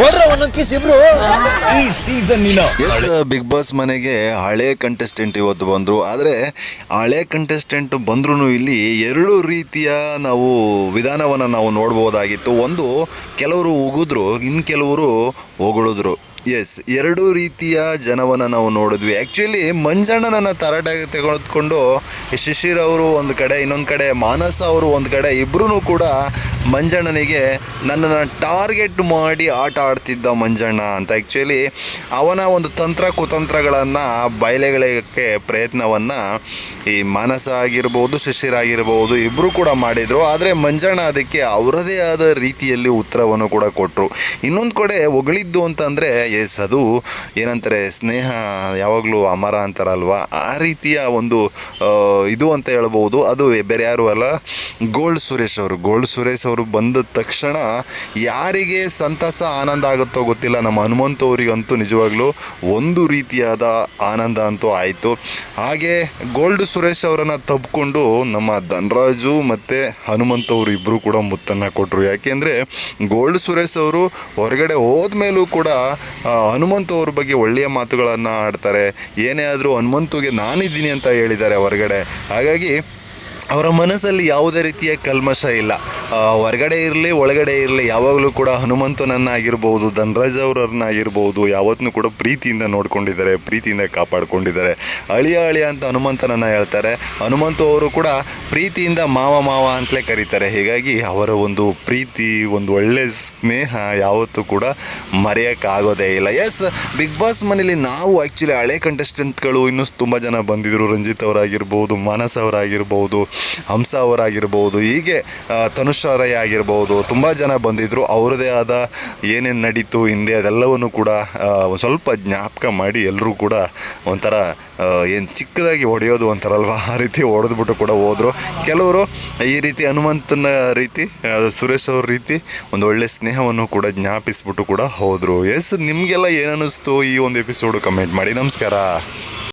ಕೊಡ್ರ ಒಂದೊಂದ್ ಕಿಸ್ ಇಬ್ರು ಈ ಸೀಸನ್ ನಿನ ಎಸ್ ಬಿಗ್ ಬಾಸ್ ಮನೆಗೆ ಹಳೆ ಕಂಟೆಸ್ಟೆಂಟ್ ಇವತ್ತು ಬಂದರು. ಆದರೆ ಹಳೆ ಕಂಟೆಸ್ಟೆಂಟ್ ಬಂದ್ರೂ ಇಲ್ಲಿ ಎರಡು ರೀತಿಯ ನಾವು ವಿಧಾನವನ್ನು ನಾವು ನೋಡ್ಬೋದಾಗಿತ್ತು. ಒಂದು ಕೆಲವರು ಉಗಿದ್ರು ಇನ್ನು ಕೆಲವರು ಹೊಗಳಿದ್ರು. ಎಸ್ ಎರಡೂ ರೀತಿಯ ಜನವನ್ನು ನಾವು ನೋಡಿದ್ವಿ. ಆ್ಯಕ್ಚುಲಿ ಮಂಜಣ್ಣನನ್ನು ತರಾಟೆಗೆ ತೆಗೆದುಕೊಂಡು ಶಿಶಿರ್ ಅವರು ಒಂದು ಕಡೆ ಇನ್ನೊಂದು ಕಡೆ ಮಾನಸ ಅವರು ಒಂದು ಕಡೆ ಇಬ್ಬರೂ ಕೂಡ ಮಂಜಣ್ಣನಿಗೆ ನನ್ನನ್ನು ಟಾರ್ಗೆಟ್ ಮಾಡಿ ಆಟ ಆಡ್ತಿದ್ದ ಮಂಜಣ್ಣ ಅಂತ. ಆ್ಯಕ್ಚುಲಿ ಅವನ ಒಂದು ತಂತ್ರ ಕುತಂತ್ರಗಳನ್ನು ಬಯಲೆಗಳಕ್ಕೆ ಪ್ರಯತ್ನವನ್ನು ಈ ಮಾನಸ ಆಗಿರ್ಬೋದು ಶಿಶಿರಾಗಿರ್ಬೋದು ಇಬ್ಬರು ಕೂಡ ಮಾಡಿದರು. ಆದರೆ ಮಂಜಣ್ಣ ಅದಕ್ಕೆ ಅವರದೇ ಆದ ರೀತಿಯಲ್ಲಿ ಉತ್ತರವನ್ನು ಕೂಡ ಕೊಟ್ಟರು ಇನ್ನೊಂದು ಕಡೆ ಹೊಗಳಿದ್ದು ಅಂತಂದರೆ ಎಸ್ ಅದು ಏನಂತಾರೆ, ಸ್ನೇಹ ಯಾವಾಗಲೂ ಅಮರ ಅಂತಾರಲ್ವ? ಆ ರೀತಿಯ ಒಂದು ಇದು ಅಂತ ಹೇಳ್ಬೋದು. ಅದು ಬೇರೆ ಯಾರು ಅಲ್ಲ ಗೋಲ್ಡ್ ಸುರೇಶ್ ಅವರು. ಗೋಲ್ಡ್ ಸುರೇಶ್ ಅವರು ಬಂದ ತಕ್ಷಣ ಯಾರಿಗೆ ಸಂತಸ, ಆನಂದ ಆಗುತ್ತೋ ಗೊತ್ತಿಲ್ಲ. ನಮ್ಮ ಹನುಮಂತ ಅವರಿಗಂತೂ ನಿಜವಾಗ್ಲೂ ಒಂದು ರೀತಿಯಾದ ಆನಂದ ಅಂತೂ ಆಯಿತು. ಹಾಗೆ ಗೋಲ್ಡ್ ಸುರೇಶ್ ಅವರನ್ನು ತಬ್ಕೊಂಡು ನಮ್ಮ ಧನರಾಜು ಮತ್ತು ಹನುಮಂತ ಅವರು ಇಬ್ಬರು ಕೂಡ ಮುತ್ತನ್ನು ಕೊಟ್ಟರು ಯಾಕೆಂದರೆ ಗೋಲ್ಡ್ ಸುರೇಶ್ ಅವರು ಹೊರಗಡೆ ಹೋದ್ಮೇಲೂ ಕೂಡ ಹನುಮಂತ ಅವ್ರ ಬಗ್ಗೆ ಒಳ್ಳೆಯ ಮಾತುಗಳನ್ನು ಆಡ್ತಾರೆ. ಏನೇ ಆದರೂ ಹನುಮಂತುಗೆ ನಾನಿದ್ದೀನಿ ಅಂತ ಹೇಳಿದ್ದಾರೆ ಹೊರಗಡೆ. ಹಾಗಾಗಿ ಅವರ ಮನಸ್ಸಲ್ಲಿ ಯಾವುದೇ ರೀತಿಯ ಕಲ್ಮಶ ಇಲ್ಲ. ಹೊರಗಡೆ ಇರಲಿ, ಒಳಗಡೆ ಇರಲಿ, ಯಾವಾಗಲೂ ಕೂಡ ಹನುಮಂತನನ್ನಾಗಿರ್ಬೋದು ಧನರಾಜ್ ಅವರನ್ನಾಗಿರ್ಬೋದು ಯಾವತ್ತೂ ಕೂಡ ಪ್ರೀತಿಯಿಂದ ನೋಡ್ಕೊಂಡಿದ್ದಾರೆ, ಪ್ರೀತಿಯಿಂದ ಕಾಪಾಡ್ಕೊಂಡಿದ್ದಾರೆ. ಅಳಿಯ ಅಳಿಯ ಅಂತ ಹನುಮಂತನನ್ನು ಹೇಳ್ತಾರೆ. ಹನುಮಂತ ಅವರು ಕೂಡ ಪ್ರೀತಿಯಿಂದ ಮಾವ ಮಾವ ಅಂತಲೇ ಕರೀತಾರೆ. ಹೀಗಾಗಿ ಅವರ ಒಂದು ಪ್ರೀತಿ, ಒಂದು ಒಳ್ಳೆ ಸ್ನೇಹ ಯಾವತ್ತೂ ಕೂಡ ಮರೆಯೋಕ್ಕಾಗೋದೇ ಇಲ್ಲ. ಎಸ್ ಬಿಗ್ ಬಾಸ್ ಮನೇಲಿ ನಾವು ಆ್ಯಕ್ಚುಲಿ ಹಳೆ ಕಂಟೆಸ್ಟೆಂಟ್ಗಳು ಇನ್ನೂ ತುಂಬ ಜನ ಬಂದಿದ್ದರು ರಂಜಿತ್ ಅವರಾಗಿರ್ಬೋದು, ಮಾನಸ್ ಅವರಾಗಿರ್ಬೋದು, ಹಂಸ ಅವರಾಗಿರ್ಬೋದು. ಹೀಗೆ ತನುಷ್ ಅವರೇ ಆಗಿರ್ಬೋದು, ತುಂಬ ಜನ ಬಂದಿದ್ದರು ಅವ್ರದ್ದೇ ಆದ ಏನೇನು ನಡೀತು, ಹಿಂದೆ ಅದೆಲ್ಲವನ್ನು ಕೂಡ ಒಂದು ಸ್ವಲ್ಪ ಜ್ಞಾಪಕ ಮಾಡಿ ಎಲ್ಲರೂ ಕೂಡ ಒಂಥರ ಏನು ಚಿಕ್ಕದಾಗಿ ಹೊಡೆಯೋದು ಅಂತಾರಲ್ವ, ಆ ರೀತಿ ಹೊಡೆದ್ಬಿಟ್ಟು ಕೂಡ ಹೋದರು. ಕೆಲವರು ಈ ರೀತಿ ಹನುಮಂತನ ರೀತಿ ಸುರೇಶ್ ಅವ್ರ ರೀತಿ ಒಂದು ಒಳ್ಳೆ ಸ್ನೇಹವನ್ನು ಕೂಡ ಜ್ಞಾಪಿಸ್ಬಿಟ್ಟು ಕೂಡ ಹೋದರು. ಎಸ್, ನಿಮಗೆಲ್ಲ ಏನನ್ನಿಸ್ತು ಈ ಒಂದು ಎಪಿಸೋಡು? ಕಮೆಂಟ್ ಮಾಡಿ. ನಮಸ್ಕಾರ.